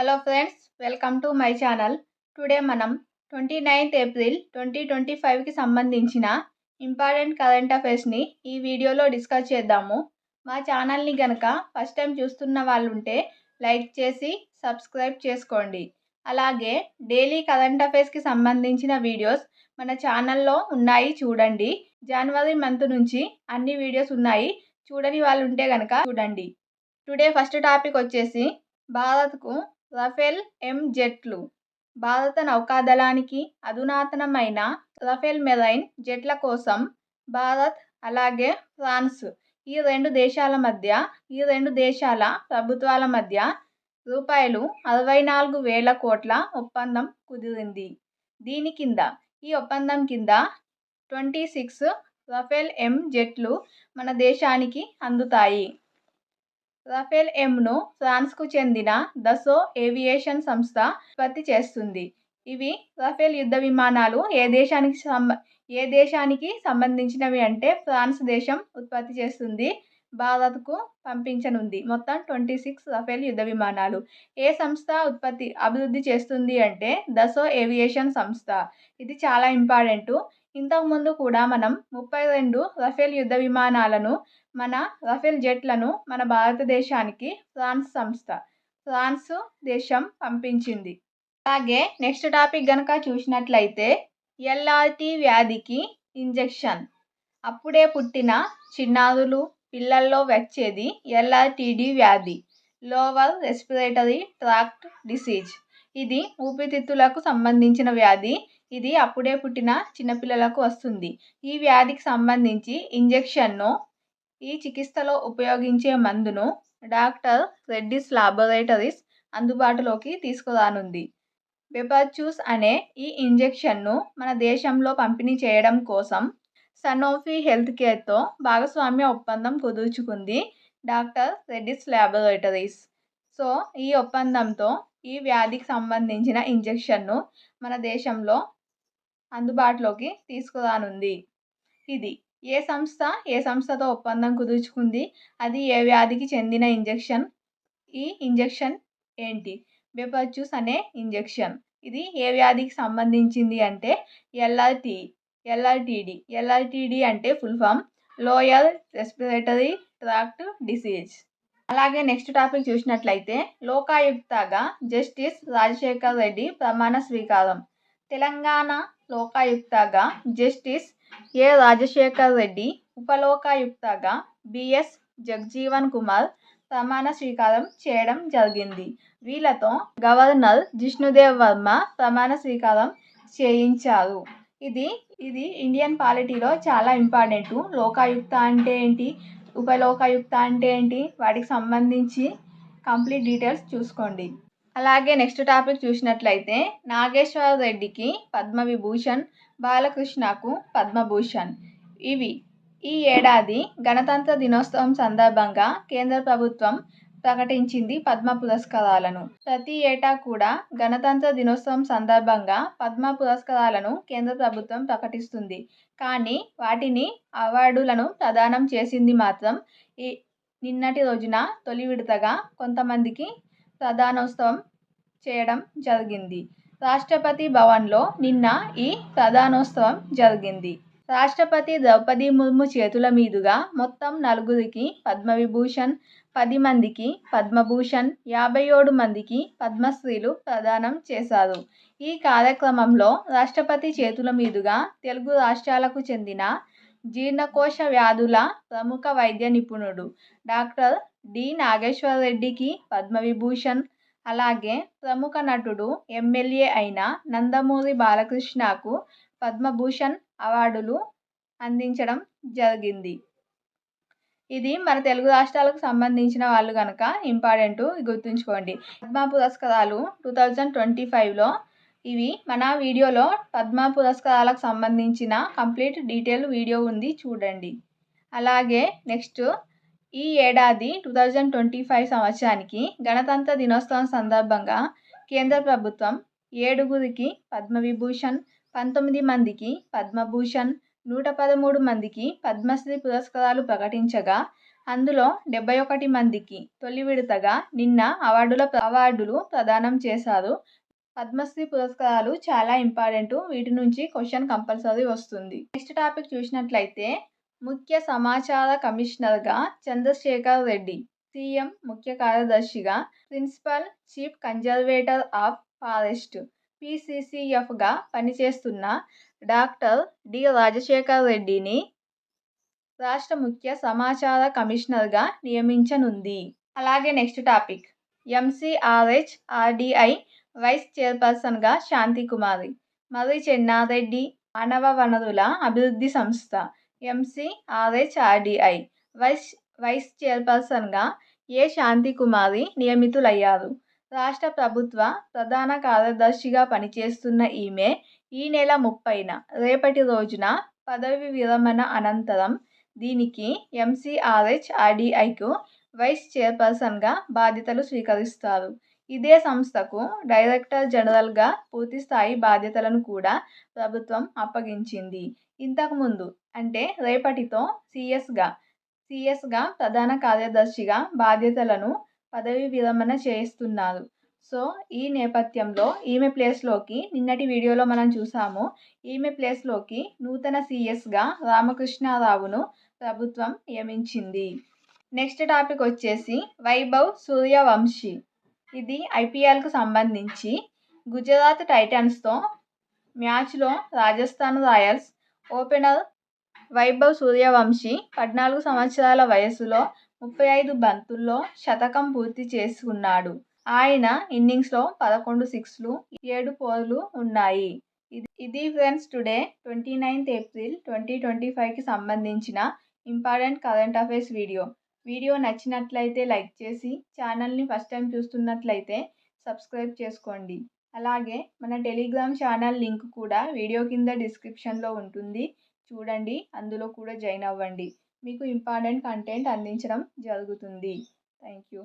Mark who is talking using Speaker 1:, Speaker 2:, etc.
Speaker 1: Hello friends welcome to my channel today మనం twenty ninth April twenty twenty ఫైవ్కి సంబంధించిన important current అఫైర్స్ని ఈ వీడియోలో డిస్కస్ చేద్దాము. మా ఛానల్ని కనుక ఫస్ట్ టైం చూస్తున్న వాళ్ళు ఉంటే లైక్ చేసి సబ్స్క్రైబ్ చేసుకోండి. అలాగే డైలీ కరెంట్ అఫైర్స్కి సంబంధించిన వీడియోస్ మన ఛానల్లో ఉన్నాయి చూడండి. జనవరి మంత్ నుంచి అన్ని వీడియోస్ ఉన్నాయి. చూడని వాళ్ళు ఉంటే కనుక చూడండి. టుడే ఫస్ట్ టాపిక్ వచ్చేసి భారత్కు రఫేల్ ఎం జెట్లు. భారత నౌకాదళానికి అధునాతనమైన రఫేల్ మెరైన్ జెట్ల కోసం భారత్ అలాగే ఫ్రాన్స్ ఈ రెండు దేశాల మధ్య ఈ రెండు దేశాల ప్రభుత్వాల మధ్య రూపాయలు అరవై నాలుగు వేల కోట్ల ఒప్పందం కుదిరింది. దీని కింద ఈ ఒప్పందం కింద ట్వంటీ సిక్స్ రఫేల్ ఎం జెట్లు మన దేశానికి అందుతాయి. రఫేల్ ఎంను ఫ్రాన్స్కు చెందిన దసో ఏవియేషన్ సంస్థ ఉత్పత్తి చేస్తుంది. ఇవి రఫేల్ యుద్ధ విమానాలు ఏ దేశానికి సంబ ఏ దేశానికి సంబంధించినవి అంటే ఫ్రాన్స్ దేశం ఉత్పత్తి చేస్తుంది భారత్కు పంపించనుంది. మొత్తం ట్వంటీ సిక్స్ రఫేల్ యుద్ధ విమానాలు. ఏ సంస్థ ఉత్పత్తి అభివృద్ధి చేస్తుంది అంటే దసో ఏవియేషన్ సంస్థ. ఇది చాలా ఇంపార్టెంటు. ఇంతకుముందు కూడా మనం ముప్పై రెండు రఫేల్ యుద్ధ విమానాలను మన రఫేల్ జెట్లను మన భారతదేశానికి ఫ్రాన్స్ సంస్థ ఫ్రాన్స్ దేశం పంపించింది. అలాగే నెక్స్ట్ టాపిక్ కనుక చూసినట్లయితే ఎల్ఆర్టి వ్యాధికి ఇంజెక్షన్. అప్పుడే పుట్టిన చిన్నారులు పిల్లల్లో వచ్చేది ఎల్ఆర్టిడి వ్యాధి లోవర్ రెస్పిరేటరీ ట్రాక్ట్ డిసీజ్. ఇది ఊపిరితిత్తులకు సంబంధించిన వ్యాధి ఇది అప్పుడే పుట్టిన చిన్నపిల్లలకు వస్తుంది. ఈ వ్యాధికి సంబంధించి ఇంజెక్షన్ను ఈ చికిత్సలో ఉపయోగించే మందును డాక్టర్ రెడ్డిస్ లాబొరేటరీస్ అందుబాటులోకి తీసుకురానుంది. బెపర్చూస్ అనే ఈ ఇంజెక్షన్ను మన దేశంలో పంపిణీ చేయడం కోసం సనోఫీ హెల్త్ కేర్తో భాగస్వామ్య ఒప్పందం కుదుర్చుకుంది డాక్టర్ రెడ్డిస్ ల్యాబొరేటరీస్ సో ఈ ఒప్పందంతో ఈ వ్యాధికి సంబంధించిన ఇంజెక్షన్ను మన దేశంలో అందుబాటులోకి తీసుకురానుంది. ఇది ఏ సంస్థ ఏ సంస్థతో ఒప్పందం కుదుర్చుకుంది? అది ఏ వ్యాధికి చెందిన ఇంజెక్షన్? ఈ ఇంజెక్షన్ ఏంటి? బెపర్చూస్ అనే ఇంజెక్షన్. ఇది ఏ వ్యాధికి సంబంధించింది అంటే ఎల్ఆర్టీ ఎల్ఆర్టీడి ఎల్ఆర్టీడి అంటే full form lower respiratory tract disease. అలాగే నెక్స్ట్ టాపిక్ చూసినట్లయితే లోకాయుక్తగా జస్టిస్ రాజశేఖర్ రెడ్డి ప్రమాణ స్వీకారం. తెలంగాణ లోకాయుక్తగా జస్టిస్ ఏ రాజశేఖర్ రెడ్డి ఉపలోకాయుక్తగా బిఎస్ జగ్జీవన్ కుమార్ ప్రమాణ స్వీకారం చేయడం జరిగింది. వీళ్ళతో గవర్నర్ జిష్ణుదేవ్ వర్మ ప్రమాణ స్వీకారం చేయించారు. ఇది ఇది ఇండియన్ పాలిటీలో చాలా ఇంపార్టెంట్. లోకాయుక్త అంటే ఏంటి? ఉపలోకాయుక్త అంటే ఏంటి? వాటికి సంబంధించి కంప్లీట్ డీటెయిల్స్ చూసుకోండి. అలాగే నెక్స్ట్ టాపిక్ చూసినట్లయితే నాగేశ్వర రెడ్డికి పద్మవిభూషణ్ బాలకృష్ణకు పద్మభూషణ్. ఇవి ఈ ఏడాది గణతంత్ర దినోత్సవం సందర్భంగా కేంద్ర ప్రభుత్వం ప్రకటించింది పద్మ పురస్కారాలను. ప్రతి ఏటా కూడా గణతంత్ర దినోత్సవం సందర్భంగా పద్మ పురస్కారాలను కేంద్ర ప్రభుత్వం ప్రకటిస్తుంది. కానీ వాటిని అవార్డులను ప్రదానం చేసింది మాత్రం ఈ నిన్నటి రోజున తొలి విడతగా కొంతమందికి ప్రధానోత్సవం చేయడం జరిగింది. రాష్ట్రపతి భవన్లో నిన్న ఈ ప్రధానోత్సవం జరిగింది. రాష్ట్రపతి ద్రౌపది ముర్ము చేతుల మీదుగా మొత్తం నలుగురికి పద్మవిభూషణ్ పది మందికి పద్మభూషణ్ యాభై ఏడు మందికి పద్మశ్రీలు ప్రదానం చేశారు. ఈ కార్యక్రమంలో రాష్ట్రపతి చేతుల మీదుగా తెలుగు రాష్ట్రాలకు చెందిన జీర్ణకోశ వ్యాధుల ప్రముఖ వైద్య నిపుణుడు డాక్టర్ డి. నాగేశ్వరరెడ్డికి పద్మవిభూషణ్. అలాగే ప్రముఖ నటుడు ఎమ్మెల్యే అయిన నందమూరి బాలకృష్ణకు పద్మభూషణ్ అవార్డులు అందించడం జరిగింది. ఇది మన తెలుగు రాష్ట్రాలకు సంబంధించిన వాళ్ళు కనుక ఇంపార్టెంట్ గుర్తుంచుకోండి. పద్మ పురస్కారాలు టూ థౌజండ్ ట్వంటీ ఫైవ్లో ఇవి మన వీడియోలో పద్మ పురస్కారాలకు సంబంధించిన కంప్లీట్ డీటెయిల్ వీడియో ఉంది చూడండి. అలాగే నెక్స్ట్ ఈ ఏడాది టూ థౌజండ్ ట్వంటీ ఫైవ్ సంవత్సరానికి గణతంత్ర దినోత్సవం సందర్భంగా కేంద్ర ప్రభుత్వం ఏడుగురికి పద్మవిభూషణ్ పంతొమ్మిది మందికి పద్మభూషణ్ నూట పదమూడు మందికి పద్మశ్రీ పురస్కారాలు ప్రకటించగా అందులో డెబ్బై ఒకటి మందికి తొలి విడతగా నిన్న అవార్డుల అవార్డులు ప్రదానం చేశారు. పద్మశ్రీ పురస్కారాలు చాలా ఇంపార్టెంట్ వీటి నుంచి క్వశ్చన్ కంపల్సరీ వస్తుంది. నెక్స్ట్ టాపిక్ చూసినట్లయితే ముఖ్య సమాచార కమిషనర్గా చంద్రశేఖర్ రెడ్డి సీఎం ముఖ్య కార్యదర్శిగా principal chief conservator of forest పీసీసీఎఫ్గా పనిచేస్తున్న డాక్టర్ డి. రాజశేఖర్ రెడ్డిని రాష్ట్ర ముఖ్య సమాచార కమిషనర్గా నియమించనుంది. అలాగే next topic. MCRH RDI vice చైర్పర్సన్గా శాంతికుమారి మర్రి చెన్నారెడ్డి మానవ వనరుల అభివృద్ధి సంస్థ ఎంసీఆర్హెచ్ఆర్డీఐ వైస్ వైస్ చైర్పర్సన్గా ఏ శాంతికుమారి నియమితులయ్యారు? రాష్ట్ర ప్రభుత్వ ప్రధాన కార్యదర్శిగా పనిచేస్తున్న ఈమె ఈ నెల ముప్పైన రేపటి రోజున పదవి విరమణ అనంతరం దీనికి ఎంసీఆర్హెచ్ ఆర్డీఐకు వైస్ చైర్పర్సన్గా బాధ్యతలు స్వీకరిస్తారు. ఇదే సంస్థకు డైరెక్టర్ జనరల్గా పూర్తిస్థాయి బాధ్యతలను కూడా ప్రభుత్వం అప్పగించింది. ఇంతకుముందు అంటే రేపటితో సీఎస్గా సీఎస్గా ప్రధాన కార్యదర్శిగా బాధ్యతలను పదవి విరమణ చేస్తున్నారు సో ఈ నేపథ్యంలో ఈమె ప్లేస్లోకి నిన్నటి వీడియోలో మనం చూసాము. ఈమె ప్లేస్లోకి నూతన సీఎస్గా రామకృష్ణారావును ప్రభుత్వం నియమించింది. నెక్స్ట్ టాపిక్ వచ్చేసి వైభవ్ సూర్యవంశీ. ఇది ఐపీఎల్కు సంబంధించి గుజరాత్ టైటన్స్తో మ్యాచ్లో రాజస్థాన్ రాయల్స్ ఓపెనర్ వైభవ్ సూర్యవంశీ పద్నాలుగు సంవత్సరాల వయసులో ముప్పై ఐదు బంతుల్లో శతకం పూర్తి చేసుకున్నాడు. ఆయన ఇన్నింగ్స్లో పదకొండు సిక్స్లు ఏడు ఫోర్లు ఉన్నాయి. ఇది ఇది friends today twenty ninth April twenty twenty ఫైవ్కి సంబంధించిన important current affairs video. Video నచ్చినట్లయితే లైక్ చేసి ఛానల్ని ఫస్ట్ టైం చూస్తున్నట్లయితే సబ్స్క్రైబ్ చేసుకోండి. అలాగే మన టెలిగ్రామ్ ఛానల్ లింక్ కూడా వీడియో కింద డిస్క్రిప్షన్లో ఉంటుంది. చూడండి అందులో కూడా జాయిన్ అవ్వండి. మీకు ఇంపార్టెంట్ కంటెంట్ అందించడం జరుగుతుంది. Thank you.